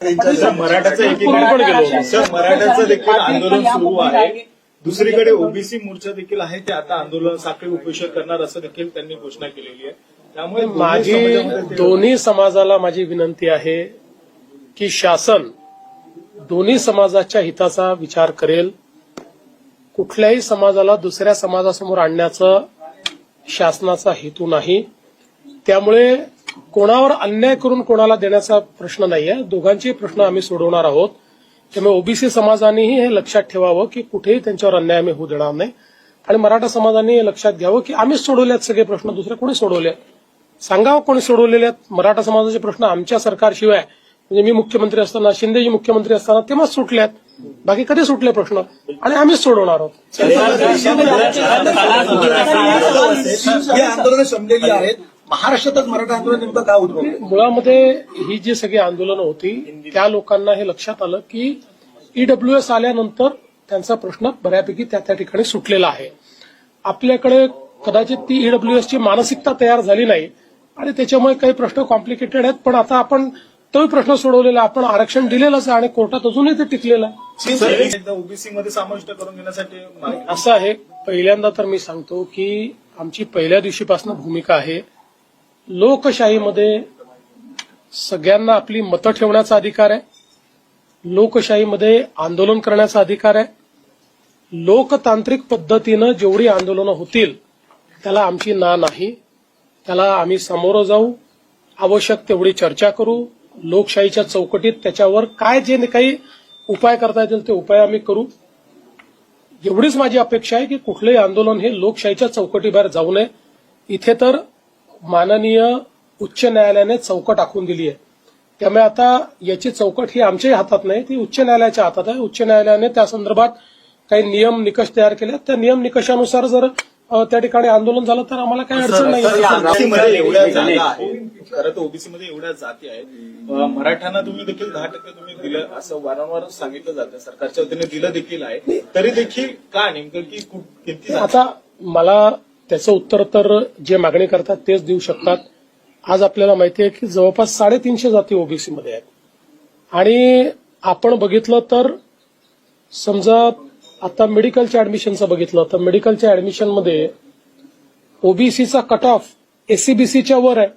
Sir, मराठाचं मराठाचं देखील आंदोलन सुरू आहे. दुसरीकडे ओबीसी मोर्चा देखील आहे ते आता आंदोलन साखळी उपोषण करणार असं देखील त्यांनी घोषणा केलेली आहे. त्यामुळे माझी दोन्ही समाजाला माझी विनंती आहे की शासन दोन्ही समाजाच्या हिताचा विचार करेल. कुठल्याही समाजाला दुसऱ्या समाजासमोर आणण्याचा शासनाचा हेतू नाही. त्यामुळे कोणावर अन्याय करून कोणाला देण्याचा प्रश्न नाहीये. दोघांचे प्रश्न आम्ही सोडवणार आहोत. त्यामुळे ओबीसी समाजानेही हे लक्षात ठेवावं की कुठेही त्यांच्यावर अन्याय आम्ही होऊ देणार नाही. आणि मराठा समाजाने हे लक्षात घ्यावं की आम्हीच सोडवलेत सगळे प्रश्न दुसरे कोणी सोडवले सांगावं कोणी सोडवलेले आहेत? मराठा समाजाचे प्रश्न आमच्या सरकारशिवाय म्हणजे मी मुख्यमंत्री असताना शिंदेजी मुख्यमंत्री असताना तेव्हाच सुटले आहेत. बाकी कधी सुटले प्रश्न? आणि आम्हीच सोडवणार आहोत. आंदोलन संपलेली आहेत. महाराष्ट्रातच मराठा आंदोलन नेमकं का उद्भवलं? मुळामध्ये ही जी सगळी आंदोलनं होती त्या लोकांना हे लक्षात आलं की ईडब्ल्यूएस आल्यानंतर त्यांचा प्रश्न बऱ्यापैकी त्या त्या ठिकाणी सुटलेला आहे. आपल्याकडे कदाचित ती ईडब्ल्यूएसची मानसिकता तयार झाली नाही आणि त्याच्यामुळे काही प्रश्न कॉम्प्लिकेटेड आहेत पण आता आपण तोही प्रश्न सोडवलेला. आपण आरक्षण दिलेलंच आहे आणि कोर्टात अजूनही ते टिकलेलं आहे. ओबीसी मध्ये समाविष्ट करून घेण्यासाठी असं आहे पहिल्यांदा तर मी सांगतो की आमची पहिल्या दिवशीपासून भूमिका आहे. लोकशाहीमध्ये सगळ्यांना आपली मतं ठेवण्याचा अधिकार आहे. लोकशाहीमध्ये आंदोलन करण्याचा अधिकार आहे. लोकतांत्रिक पद्धतीनं जेवढी आंदोलनं होतील त्याला आमची ना नाही. त्याला आम्ही सामोरं जाऊ. आवश्यक तेवढी चर्चा करू. लोकशाहीच्या चौकटीत त्याच्यावर काय जे काही उपाय करता येतील ते उपाय आम्ही करू. एवढीच माझी अपेक्षा आहे की कुठलंही आंदोलन हे लोकशाहीच्या चौकटीबाहेर जाऊ नये. इथे तर माननीय उच्च न्यायालयाने चौकट आखून दिली आहे. त्यामुळे आता याची चौकट ही आमच्याही हातात नाही ती उच्च न्यायालयाच्या हातात आहे. उच्च न्यायालयाने त्या संदर्भात काही नियम निकष तयार केले. त्या नियम निकषानुसार जर त्या ठिकाणी आंदोलन झालं तर आम्हाला काही अडचण नाही. खरं तर ओबीसी मध्ये एवढ्या जाती आहेत. मराठ्यांना तुम्ही देखील दहा टक्के तुम्ही दिलं असं वारंवार सांगितलं जातं. सरकारच्या वतीने दिलं देखील आहे. तरी देखील का नेमकं की किती? आता मला त्याचं उत्तर तर जे मागणी करतात तेच देऊ शकतात. आज आपल्याला माहिती आहे की जवळपास साडेतीनशे जाती ओबीसी मध्ये आहेत. आणि आपण बघितलं तर समजा आता मेडिकलच्या ऍडमिशनचं बघितलं तर मेडिकलच्या ऍडमिशनमध्ये ओबीसीचा कट ऑफ एसीबीसीच्या वर आहे.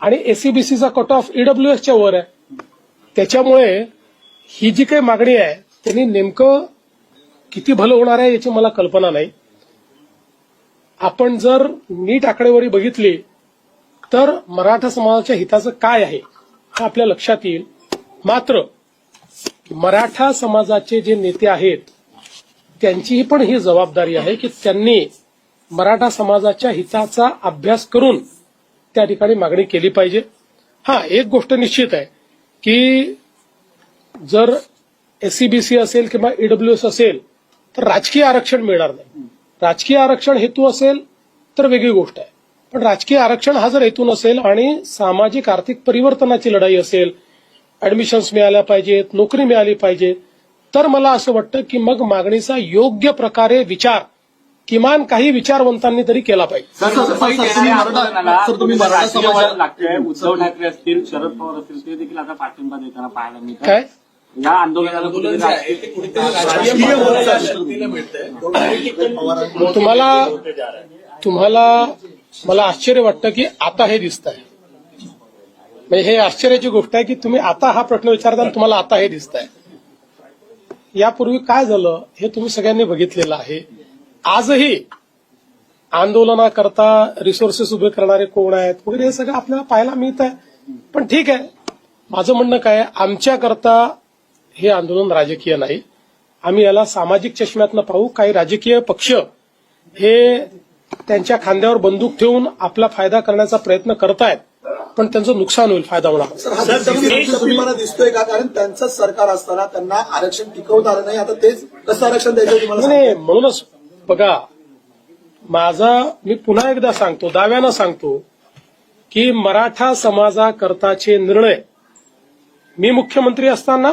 आणि एसीबीसीचा कट ऑफ ईडब्ल्यूएसच्या वर आहे. त्याच्यामुळे ही जी काही मागणी आहे त्यांनी नेमकं किती भलं होणार आहे याची मला कल्पना नाही. आपण जर नीट आकडेवारी बघितली तर मराठा समाजाच्या हिताचं काय आहे हे आपल्या लक्षात येईल. मात्र मराठा समाजाचे जे नेते आहेत त्यांचीही पण ही जबाबदारी आहे की त्यांनी मराठा समाजाच्या हिताचा अभ्यास करून त्या ठिकाणी मागणी केली पाहिजे. हा एक गोष्ट निश्चित आहे की जर एससीबीसी असेल किंवा ईडब्ल्यूएस असेल तर राजकीय आरक्षण मिळणार नाही. राजकीय आरक्षण हेतू असेल तर वेगळी गोष्ट आहे. पण राजकीय आरक्षण हा जर हेतू नसेल आणि सामाजिक आर्थिक परिवर्तनाची लढाई असेल ऍडमिशन्स मिळाल्या पाहिजेत नोकरी मिळाली पाहिजे तर मला असं वाटतं की मग मागणीचा योग्य प्रकारे विचार किमान काही विचारवंतांनी तरी केला पाहिजे. उद्धव ठाकरे असतील शरद पवार असतील ते देखील आता पाठिंबा देताना पाहायला मिळतात. काय? या आंदोलनाला तुम्हाला तुम्हाला मला आश्चर्य वाटतं की आता हे दिसत आहे म्हणजे हे आश्चर्याची गोष्ट आहे की तुम्ही आता हा प्रश्न विचारता आणि तुम्हाला आता हे दिसत आहे यापूर्वी काय झालं हे तुम्ही सगळ्यांनी बघितलेलं आहे. आजही आंदोलनाकरता रिसोर्सेस उभे करणारे कोण आहेत? वगैरे हे सगळं आपल्याला पाहायला मिळत आहे पण ठीक आहे. माझं म्हणणं काय आमच्याकरता हे आंदोलन राजकीय नाही. आम्ही याला सामाजिक चष्म्यातनं पाहू काही राजकीय पक्ष हे त्यांच्या खांद्यावर बंदूक ठेवून आपला फायदा करण्याचा प्रयत्न करतायत पण त्यांचं नुकसान होईल फायदा होणार. हा दिसतोय का? कारण त्यांचंच सरकार असताना त्यांना आरक्षण टिकवता आलं नाही. आता तेच कसं आरक्षण द्यायचं? नाही, म्हणूनच बघा माझा मी पुन्हा एकदा सांगतो दाव्यानं सांगतो की मराठा समाजाकरताचे निर्णय मी मुख्यमंत्री असताना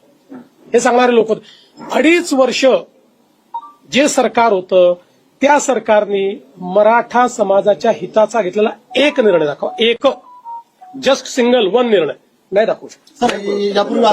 हे सांगणारे लोक होते. अडीच वर्ष जे सरकार होतं त्या सरकारने मराठा समाजाच्या हिताचा घेतलेला एक निर्णय दाखवा. एक. जस्ट सिंगल वन निर्णय. नाही दाखवू शकतो. यापूर्वी